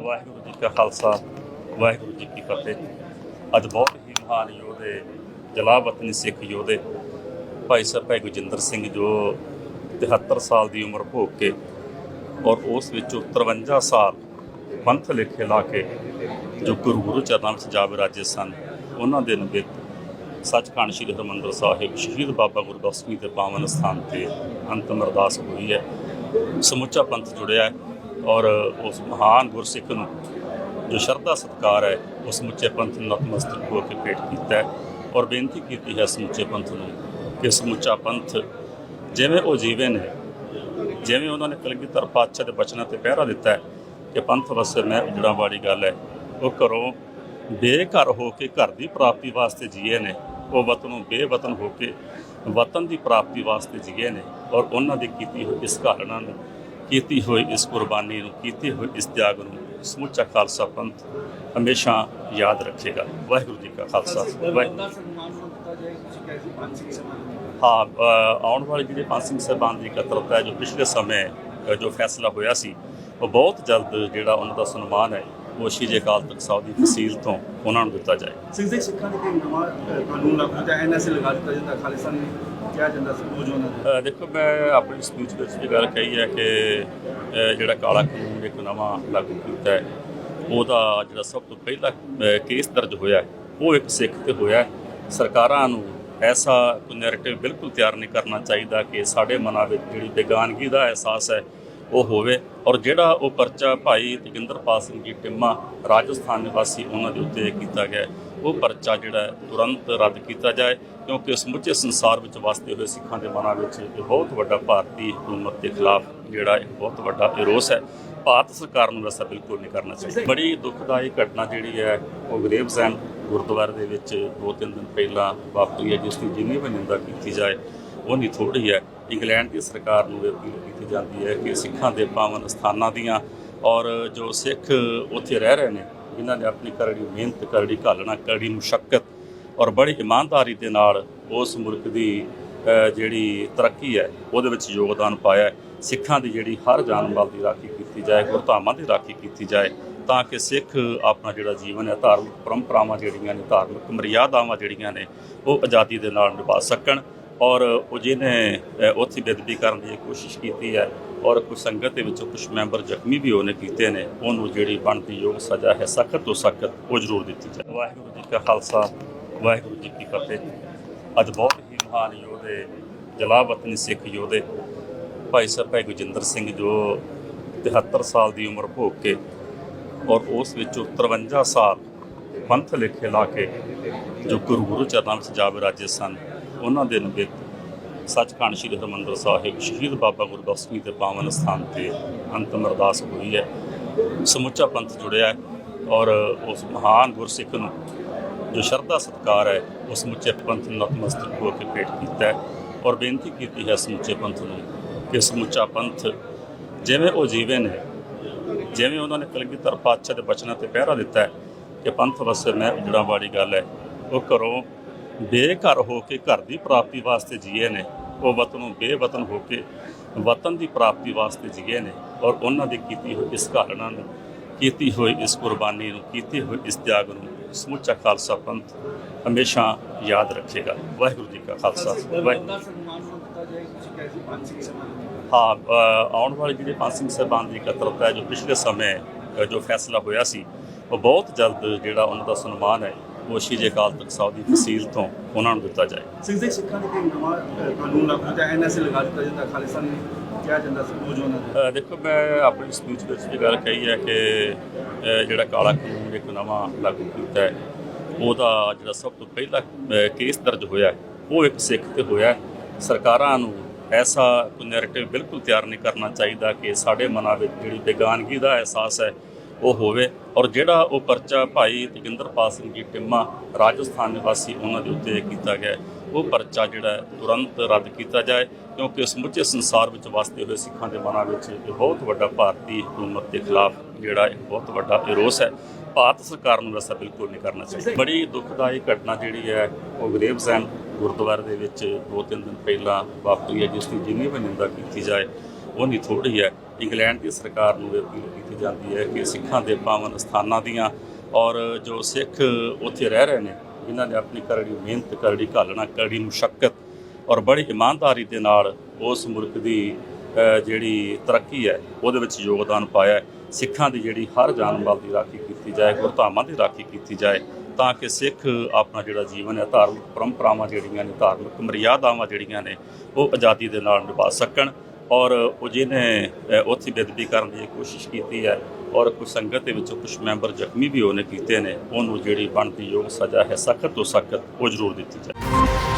ਵਾਹਿਗੁਰੂ ਜੀ ਕਾ ਖਾਲਸਾ, ਵਾਹਿਗੁਰੂ ਜੀ ਕੀ ਫਤਿਹ। ਅੱਜ ਬਹੁਤ ਹੀ ਮਹਾਨ ਯੋਧੇ ਜਲਾਵਤਨੀ ਸਿੱਖ ਯੋਧੇ, ਭਾਈ ਸਾਹਿਬ ਭਾਈ ਗੁਜਿੰਦਰ ਸਿੰਘ ਜੋ 73 ਸਾਲ ਦੀ ਉਮਰ ਭੋਗ ਕੇ ਔਰ ਉਸ ਵਿੱਚੋਂ 53 ਸਾਲ ਪੰਥ ਲੇਖੇ ਲਾ ਕੇ ਜੋ ਗੁਰੂ ਗੁਰੂ ਚਰਨਾਂ ਵਿੱਚ ਜਾ ਵਿਰਾਜੇ ਸਨ, ਉਹਨਾਂ ਦੇ ਨਿਮਿਤ ਸੱਚਖੰਡ ਸ੍ਰੀ ਹਰਿਮੰਦਰ ਸਾਹਿਬ ਸ਼ਹੀਦ ਬਾਬਾ ਗੁਰਬਖਸ਼ ਦੇ ਪਾਵਨ ਸਥਾਨ ਤੇ ਅੰਤਮ ਅਰਦਾਸ ਹੋਈ ਹੈ। ਸਮੁੱਚਾ ਪੰਥ ਜੁੜਿਆ ਹੈ। ਔਰ ਉਸ ਮਹਾਨ ਗੁਰਸਿੱਖ ਨੂੰ ਜੋ ਸ਼ਰਧਾ ਸਤਕਾਰ ਹੈ, ਉਸ ਸਮੁੱਚੇ ਪੰਥ ਨੂੰ ਨਤਮਸਤਕ ਹੋ ਕੇ ਭੇਟ ਕੀਤਾ ਹੈ ਔਰ ਬੇਨਤੀ ਕੀਤੀ ਹੈ ਸਮੁੱਚੇ ਪੰਥ ਨੂੰ ਕਿ ਸਮੁੱਚਾ ਪੰਥ ਜਿਵੇਂ ਉਹ ਜੀਵੇ ਨੇ ਜਿਵੇਂ ਉਹਨਾਂ ਨੇ ਕਲਗੀਧਰ ਪਾਤਸ਼ਾਹ ਦੇ ਬਚਨਾਂ ਤੇ ਪਹਿਰਾ ਦਿੱਤਾ ਹੈ ਕਿ ਪੰਥ ਵਸੇ ਮੈਂ ਉਜੜਾ ਵਾਲੀ ਗੱਲ ਹੈ, ਉਹ ਘਰੋਂ ਬੇਘਰ ਹੋ ਕੇ ਘਰ ਦੀ ਪ੍ਰਾਪਤੀ ਵਾਸਤੇ ਜੀਏ ਨੇ, ਉਹ ਵਤਨੋਂ ਬੇਵਤਨ ਹੋ ਕੇ ਵਤਨ ਦੀ ਪ੍ਰਾਪਤੀ ਵਾਸਤੇ ਜੀਏ ਨੇ ਔਰ ਉਹਨਾਂ ਦੀ ਕੀਤੀ ਹੋਈ ਇਸ ਘਾਲਣਾ ਨੂੰ ਕੀਤੀ ਹੋਈ ਇਸ ਕੁਰਬਾਨੀ ਨੂੰ ਕੀਤੀ ਹੋਈ ਇਸ ਤਿਆਗ ਨੂੰ ਸਮੁੱਚਾ ਖਾਲਸਾ ਪੰਥ ਹਮੇਸ਼ਾ ਯਾਦ ਰੱਖੇਗਾ। ਵਾਹਿਗੁਰੂ ਜੀ ਕਾ ਖਾਲਸਾ ਹਾਂ ਆਉਣ ਵਾਲੇ ਜਿਹੜੇ ਪੰਜ ਸਿੰਘ ਸਾਹਿਬਾਨ ਦੀ ਇਕੱਤਰਤਾ ਹੈ ਜੋ ਪਿਛਲੇ ਸਮੇਂ ਜੋ ਫੈਸਲਾ ਹੋਇਆ ਸੀ ਉਹ ਬਹੁਤ ਜਲਦ ਜਿਹੜਾ ਉਹਨਾਂ ਦਾ ਸਨਮਾਨ ਹੈ ਉਹ ਸ਼੍ਰੀ ਅਕਾਲ ਤਖਤ ਸਾਹਿਬ ਦੀ ਤਹਿਸੀਲ ਤੋਂ ਉਹਨਾਂ ਨੂੰ ਦਿੱਤਾ ਜਾਏ। ਸਿੰਘ ਸਿੱਖਾਂ ਦੇ ਨਵਾਂ ਕਾਨੂੰਨ ਲਾਗੂ ਕੀਤਾ ਐਨਐਸਏ ਲਗਾ ਦਿੱਤਾ ਜਾਂਦਾ ਖਾਲਿਸਤਾਨ ਨੇ ਕਿਹਾ ਜਾਂਦਾ ਸੀ ਨੌਜਵਾਨਾਂ ਦੇ ਦੇਖੋ, ਮੈਂ ਆਪਣੀ ਸਪੀਚ ਵਿੱਚ ਇਹ ਗੱਲ ਕਹੀ ਹੈ ਕਿ ਜਿਹੜਾ ਕਾਲਾ ਕਾਨੂੰਨ ਇੱਕ ਨਵਾਂ ਲਾਗੂ ਕੀਤਾ ਹੈ, ਉਹਦਾ ਜਿਹੜਾ ਸਭ ਤੋਂ ਪਹਿਲਾ ਕੇਸ ਦਰਜ ਹੋਇਆ ਉਹ ਇੱਕ ਸਿੱਖ ਤੇ ਹੋਇਆ ਸਰਕਾਰਾਂ ਨੂੰ ਐਸਾ ਕੋਈ ਨੈਰੇਟਿਵ ਬਿਲਕੁਲ ਤਿਆਰ ਨਹੀਂ ਕਰਨਾ ਚਾਹੀਦਾ ਕਿ ਸਾਡੇ ਮਨਾਂ ਵਿੱਚ ਜਿਹੜੀ ਬੇਗਾਨਗੀ ਦਾ ਅਹਿਸਾਸ ਹੈ ਉਹ ਹੋਵੇ ਔਰ ਜਿਹੜਾ ਉਹ ਪਰਚਾ ਭਾਈ ਤੇਜਿੰਦਰਪਾਲ ਸਿੰਘ ਜੀ ਟਿੰਮਾ ਰਾਜਸਥਾਨ ਨਿਵਾਸੀ ਉਹਨਾਂ ਦੇ ਉੱਤੇ ਕੀਤਾ ਗਿਆ ਉਹ ਪਰਚਾ ਜਿਹੜਾ ਤੁਰੰਤ ਰੱਦ ਕੀਤਾ ਜਾਏ, ਕਿਉਂਕਿ ਸਮੁੱਚੇ ਸੰਸਾਰ ਵਿੱਚ ਵਸਦੇ ਹੋਏ ਸਿੱਖਾਂ ਦੇ ਮਨਾਂ ਵਿੱਚ ਇਹ ਬਹੁਤ ਵੱਡਾ ਭਾਰਤੀ ਹਕੂਮਤ ਦੇ ਖਿਲਾਫ ਜਿਹੜਾ ਇੱਕ ਬਹੁਤ ਵੱਡਾ ਵਿਰੋਧ ਹੈ। ਭਾਰਤ ਸਰਕਾਰ ਨੂੰ ਵੈਸਾ ਬਿਲਕੁਲ ਨਹੀਂ ਕਰਨਾ ਚਾਹੀਦਾ। ਬੜੀ ਦੁਖਦਾਈ ਘਟਨਾ ਜਿਹੜੀ ਹੈ, ਉਹ ਗਰੇਵਜ਼ਨ ਗੁਰਦੁਆਰੇ ਦੇ ਵਿੱਚ ਦੋ ਤਿੰਨ ਦਿਨ ਪਹਿਲਾਂ ਵਾਪਰੀ ਹੈ, ਜਿਸ ਦੀ ਜਿੰਨੀ ਵੀ ਨਿੰਦਾ ਕੀਤੀ ਜਾਏ, ਉਹ ਨਹੀਂ ਥੋੜੀ ਹੈ। ਇੰਗਲੈਂਡ ਦੀ ਸਰਕਾਰ ਨੂੰ ਇਹ ਅਪੀਲ ਕੀਤੀ ਜਾਂਦੀ ਹੈ ਕਿ ਸਿੱਖਾਂ ਦੇ ਪਾਵਨ ਸਥਾਨਾਂ ਦੀਆਂ ਔਰ ਜੋ ਸਿੱਖ ਉੱਥੇ ਰਹਿ ਰਹੇ ਨੇ, ਜਿਨ੍ਹਾਂ ਨੇ ਆਪਣੀ ਕਰੜੀ ਮਿਹਨਤ, ਕਰੜੀ ਘਾਲਣਾ, ਕਰੜੀ ਮੁਸ਼ਕਲ ਔਰ ਬੜੀ ਇਮਾਨਦਾਰੀ ਦੇ ਨਾਲ ਉਸ ਮੁਲਕ ਦੀ ਜਿਹੜੀ ਤਰੱਕੀ ਹੈ, ਉਹਦੇ ਵਿੱਚ ਯੋਗਦਾਨ ਪਾਇਆ ਸਿੱਖਾਂ ਦੀ ਜਿਹੜੀ ਹਰ ਜਾਨ ਮਾਲ ਦੀ ਰਾਖੀ ਕੀਤੀ ਜਾਏ, ਗੁਰਧਾਮਾਂ ਦੀ ਰਾਖੀ ਕੀਤੀ ਜਾਏ, ਤਾਂ ਕਿ ਸਿੱਖ ਆਪਣਾ ਜਿਹੜਾ ਜੀਵਨ ਹੈ, ਧਾਰਮਿਕ ਪਰੰਪਰਾਵਾਂ ਜਿਹੜੀਆਂ ਨੇ, ਧਾਰਮਿਕ ਮਰਿਆਦਾਵਾਂ ਜਿਹੜੀਆਂ ਨੇ, ਉਹ ਆਜ਼ਾਦੀ ਦੇ ਨਾਲ ਨਿਭਾ ਸਕਣ। ਔਰ ਉਹ ਜਿਹਨੇ ਉੱਥੇ ਬੇਦਬੀ ਕਰਨ ਦੀ ਕੋਸ਼ਿਸ਼ ਕੀਤੀ ਹੈ ਔਰ ਕੁਝ ਸੰਗਤ ਦੇ ਵਿੱਚੋਂ ਕੁਝ ਮੈਂਬਰ ਜ਼ਖਮੀ ਵੀ ਉਹਨੇ ਕੀਤੇ ਨੇ, ਉਹਨੂੰ ਜਿਹੜੀ ਬਣਦੀ ਯੋਗ ਸਜ਼ਾ ਹੈ ਸਖਤ ਤੋਂ ਸਖਤ ਉਹ ਜ਼ਰੂਰ ਦਿੱਤੀ ਜਾਵੇ। ਵਾਹਿਗੁਰੂ ਜੀ ਕਾ ਖਾਲਸਾ, ਵਾਹਿਗੁਰੂ ਜੀ ਕੀ ਫਤਿਹ। ਅੱਜ ਬਹੁਤ ਹੀ ਮਹਾਨ ਯੋਧੇ, ਜਲਾਵਤਨੀ ਸਿੱਖ ਯੋਧੇ, ਭਾਈ ਸਾਹਿਬ ਭਾਈ ਗੁਜਿੰਦਰ ਸਿੰਘ ਜੋ 73 ਸਾਲ ਦੀ ਉਮਰ ਭੋਗ ਕੇ ਔਰ ਉਸ ਵਿੱਚੋਂ 53 ਸਾਲ ਪੰਥ ਲੇਖੇ ਲਾ ਕੇ ਜੋ ਗੁਰੂ ਗੁਰੂ ਚਰਨਾਂ ਵਿੱਚ ਜਾ ਵਿਰਾਜੇ ਸਨ ਉਹਨਾਂ ਦੇ ਨਿਮਿਤ ਸੱਚਖੰਡ ਸ੍ਰੀ ਹਰਿਮੰਦਰ ਸਾਹਿਬ ਸ਼ਹੀਦ ਬਾਬਾ ਗੁਰਬਖਸ਼ ਦੇ ਪਾਵਨ ਸਥਾਨ ਤੇ ਅੰਤਮ ਅਰਦਾਸ ਹੋਈ ਹੈ। ਸਮੁੱਚਾ ਪੰਥ ਜੁੜਿਆ ਔਰ ਉਸ ਮਹਾਨ ਗੁਰਸਿੱਖ ਨੂੰ ਜੋ ਸ਼ਰਧਾ ਸਤਕਾਰ ਹੈ ਉਸ ਸਮੁੱਚੇ ਪੰਥ ਨੂੰ ਨਤਮਸਤਕ ਹੋ ਕੇ ਭੇਟ ਕੀਤਾ ਔਰ ਬੇਨਤੀ ਕੀਤੀ ਹੈ ਸਮੁੱਚੇ ਪੰਥ ਨੂੰ ਕਿ ਸਮੁੱਚਾ ਪੰਥ ਜਿਵੇਂ ਉਹ ਜੀਵੇ ਨੇ ਜਿਵੇਂ ਉਹਨਾਂ ਨੇ ਕਲਗੀਧਰ ਪਾਤਸ਼ਾਹ ਦੇ ਬਚਨਾਂ ਤੇ ਪਹਿਰਾ ਦਿੱਤਾ ਹੈ ਕਿ ਪੰਥ ਵਸੇ ਮੈਂ ਉਜੜਾ ਵਾਲੀ ਗੱਲ ਹੈ, ਉਹ ਘਰੋਂ ਬੇਘਰ ਹੋ ਕੇ ਘਰ ਦੀ ਪ੍ਰਾਪਤੀ ਵਾਸਤੇ ਜੀਏ ਨੇ ਉਹ ਵਤਨੋਂ ਬੇਵਤਨ ਹੋ ਕੇ ਵਤਨ ਦੀ ਪ੍ਰਾਪਤੀ ਵਾਸਤੇ ਜੀਏ ਨੇ ਔਰ ਉਹਨਾਂ ਦੀ ਕੀਤੀ ਹੋਈ ਇਸ ਘਾਲਣਾ ਨੂੰ ਕੀਤੀ ਹੋਈ ਇਸ ਕੁਰਬਾਨੀ ਨੂੰ ਕੀਤੀ ਹੋਈ ਇਸ ਤਿਆਗ ਨੂੰ ਸਮੁੱਚਾ ਖਾਲਸਾ ਪੰਥ ਹਮੇਸ਼ਾ ਯਾਦ ਰੱਖੇਗਾ। ਵਾਹਿਗੁਰੂ ਜੀ ਕਾ ਖਾਲਸਾ। ਹਾਂ ਆਉਣ ਵਾਲੇ ਜਿਹੜੇ ਪੰਜ ਸਿੰਘ ਸਾਹਿਬਾਨ ਦੀ ਇਕੱਤਰਤਾ ਹੈ ਜੋ ਪਿਛਲੇ ਸਮੇਂ ਜੋ ਫੈਸਲਾ ਹੋਇਆ ਸੀ ਉਹ ਬਹੁਤ ਜਲਦ ਜਿਹੜਾ ਉਹਨਾਂ ਦਾ ਸਨਮਾਨ ਹੈ ਉਹ ਸ਼੍ਰੀ ਅਕਾਲ ਤਖਤ ਸਾਹਿਬ ਦੀ ਤਹਿਸੀਲ ਤੋਂ ਉਹਨਾਂ ਨੂੰ ਦਿੱਤਾ ਜਾਏ ਸਿੰਘ ਸਿੱਖਾਂ ਦੇ ਕੋਈ ਨਵਾਂ ਕਾਨੂੰਨ ਲਾਗੂ ਕੀਤਾ ਐਨਐਸਏ ਲਗਾ ਦਿੱਤਾ ਜਾਂਦਾ ਖਾਲਿਸਤਾਨ ਨੇ ਕਿਹਾ ਜਾਂਦਾ ਸੀ ਨੌਜਵਾਨਾਂ ਦੇ ਅ, ਦੇਖੋ ਮੈਂ ਆਪਣੀ ਸਪੀਚ ਵਿੱਚ ਇਹ ਗੱਲ ਕਹੀ ਹੈ ਕਿ ਜਿਹੜਾ ਕਾਲਾ ਕਾਨੂੰਨ ਇੱਕ ਨਵਾਂ ਲਾਗੂ ਕੀਤਾ ਹੈ ਉਹਦਾ ਜਿਹੜਾ ਸਭ ਤੋਂ ਪਹਿਲਾ ਕੇਸ ਦਰਜ ਹੋਇਆ ਉਹ ਇੱਕ ਸਿੱਖ ਤੇ ਹੋਇਆ। ਸਰਕਾਰਾਂ ਨੂੰ ਐਸਾ ਕੋਈ ਨੈਰੇਟਿਵ ਬਿਲਕੁਲ ਤਿਆਰ ਨਹੀਂ ਕਰਨਾ ਚਾਹੀਦਾ ਕਿ ਸਾਡੇ ਮਨਾਂ ਵਿੱਚ ਜਿਹੜੀ ਬੇਗਾਨਗੀ ਦਾ ਅਹਿਸਾਸ ਹੈ ਉਹ ਹੋਵੇ ਔਰ ਜਿਹੜਾ ਉਹ ਪਰਚਾ ਭਾਈ ਤੇਜਿੰਦਰਪਾਲ ਸਿੰਘ ਜੀ ਟਿੰਮਾ ਰਾਜਸਥਾਨ ਨਿਵਾਸੀ ਉਹਨਾਂ ਦੇ ਉੱਤੇ ਕੀਤਾ ਗਿਆ ਉਹ ਪਰਚਾ ਜਿਹੜਾ ਤੁਰੰਤ ਰੱਦ ਕੀਤਾ ਜਾਏ, ਕਿਉਂਕਿ ਸਮੁੱਚੇ ਸੰਸਾਰ ਵਿੱਚ ਵਸਦੇ ਹੋਏ ਸਿੱਖਾਂ ਦੇ ਮਨਾਂ ਵਿੱਚ ਇਹ ਬਹੁਤ ਵੱਡਾ ਭਾਰਤੀ ਹਕੂਮਤ ਦੇ ਖਿਲਾਫ ਜਿਹੜਾ ਇੱਕ ਬਹੁਤ ਵੱਡਾ ਵਿਰੋਧ ਹੈ। ਭਾਰਤ ਸਰਕਾਰ ਨੂੰ ਵੈਸਾ ਬਿਲਕੁਲ ਨਹੀਂ ਕਰਨਾ ਚਾਹੀਦਾ। ਬੜੀ ਦੁਖਦਾਈ ਘਟਨਾ ਜਿਹੜੀ ਹੈ, ਉਹ ਗਰੇਵਜ਼ਨ ਗੁਰਦੁਆਰੇ ਦੇ ਵਿੱਚ ਦੋ ਤਿੰਨ ਦਿਨ ਪਹਿਲਾਂ ਵਾਪਰੀ ਹੈ, ਜਿਸ ਦੀ ਜਿੰਨੀ ਵੀ ਨਿੰਦਾ ਕੀਤੀ ਜਾਏ ਉਹ ਨਹੀਂ ਥੋੜੀ ਹੈ। ਇੰਗਲੈਂਡ ਦੀ ਸਰਕਾਰ ਨੂੰ ਇਹ ਅਪੀਲ ਜਾਂਦੀ ਹੈ ਕਿ ਸਿੱਖਾਂ ਦੇ ਪਾਵਨ ਸਥਾਨਾਂ ਦੀਆਂ ਔਰ ਜੋ ਸਿੱਖ ਉੱਥੇ ਰਹਿ ਰਹੇ ਨੇ ਜਿਨ੍ਹਾਂ ਨੇ ਆਪਣੀ ਕਰੜੀ ਮਿਹਨਤ, ਕਰੜੀ ਘਾਲਣਾ, ਕਰੜੀ ਮੁਸ਼ਕਲ ਔਰ ਬੜੀ ਇਮਾਨਦਾਰੀ ਦੇ ਨਾਲ ਉਸ ਮੁਲਕ ਦੀ ਜਿਹੜੀ ਤਰੱਕੀ ਹੈ, ਉਹਦੇ ਵਿੱਚ ਯੋਗਦਾਨ ਪਾਇਆ ਸਿੱਖਾਂ ਦੀ ਜਿਹੜੀ ਹਰ ਜਾਨ ਮਾਲ ਦੀ ਰਾਖੀ ਕੀਤੀ ਜਾਏ, ਗੁਰਧਾਮਾਂ ਦੀ ਰਾਖੀ ਕੀਤੀ ਜਾਏ, ਤਾਂ ਕਿ ਸਿੱਖ ਆਪਣਾ ਜਿਹੜਾ ਜੀਵਨ ਹੈ, ਧਾਰਮਿਕ ਪਰੰਪਰਾਵਾਂ ਜਿਹੜੀਆਂ ਨੇ, ਧਾਰਮਿਕ ਮਰਿਆਦਾਵਾਂ ਜਿਹੜੀਆਂ ਨੇ, ਉਹ ਆਜ਼ਾਦੀ ਦੇ ਨਾਲ ਨਿਭਾ ਸਕਣ। ਔਰ ਉਹ ਜਿਹਨੇ ਉੱਥੇ ਬੇਦਬੀ ਕਰਨ ਦੀ ਕੋਸ਼ਿਸ਼ ਕੀਤੀ ਹੈ ਔਰ ਕੁਝ ਸੰਗਤ ਦੇ ਵਿੱਚੋਂ ਕੁਝ ਮੈਂਬਰ ਜ਼ਖਮੀ ਵੀ ਉਹਨੇ ਕੀਤੇ ਨੇ, ਉਹਨੂੰ ਜਿਹੜੀ ਬਣਦੀ ਯੋਗ ਸਜ਼ਾ ਹੈ ਸਖਤ ਤੋਂ ਸਖਤ ਉਹ ਜ਼ਰੂਰ ਦਿੱਤੀ ਜਾਵੇ।